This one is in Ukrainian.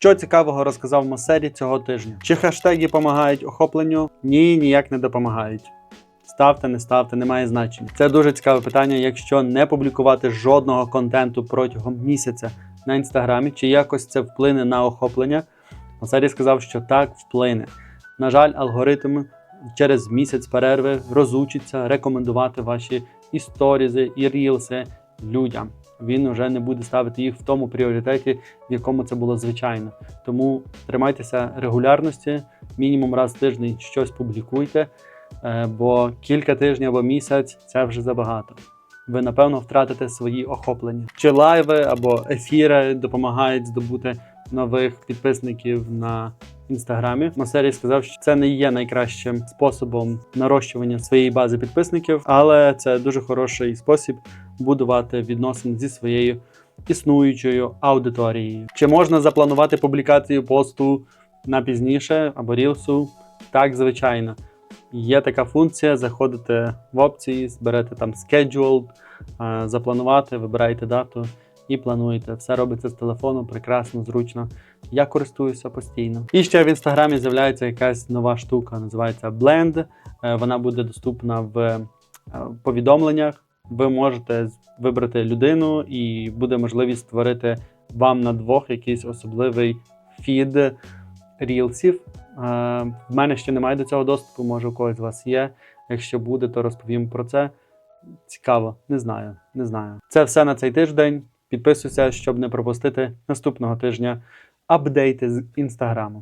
Що цікавого розказав Масері цього тижня? Чи хештеги допомагають охопленню? Ні, ніяк не допомагають. Ставте, не ставте, немає значення. Це дуже цікаве питання. Якщо не публікувати жодного контенту протягом місяця на інстаграмі, чи якось це вплине на охоплення? Масері сказав, що так вплине. На жаль, алгоритм через місяць перерви розучиться рекомендувати ваші історізи і рілси людям. Він вже не буде ставити їх в тому пріоритеті, в якому це було звичайно. Тому тримайтеся регулярності, мінімум раз в тиждень щось публікуйте, е, бо кілька тижнів або місяць це вже забагато. Ви напевно втратите свої охоплення. Чи лайви або ефіри допомагають здобути нових підписників на інстаграмі. Масері сказав, що це не є найкращим способом нарощування своєї бази підписників, але це дуже хороший спосіб будувати відносини зі своєю існуючою аудиторією. Чи можна запланувати публікацію посту на пізніше або рілсу? Так, звичайно. Є така функція, заходите в опції, зберете там scheduled, е, запланувати, вибираєте дату і плануєте. Все робиться з телефону, прекрасно, зручно. Я користуюся постійно. І ще в інстаграмі з'являється якась нова штука, називається Blend. Е, Вона буде доступна в е, повідомленнях. Ви можете вибрати людину, і буде можливість створити вам на двох якийсь особливий фід рілсів. Е, В мене ще немає до цього доступу, може у когось з вас є. Якщо буде, то розповім про це. Цікаво, не знаю, не знаю. Це все на цей тиждень. Підписуйся, щоб не пропустити наступного тижня апдейти з інстаграму.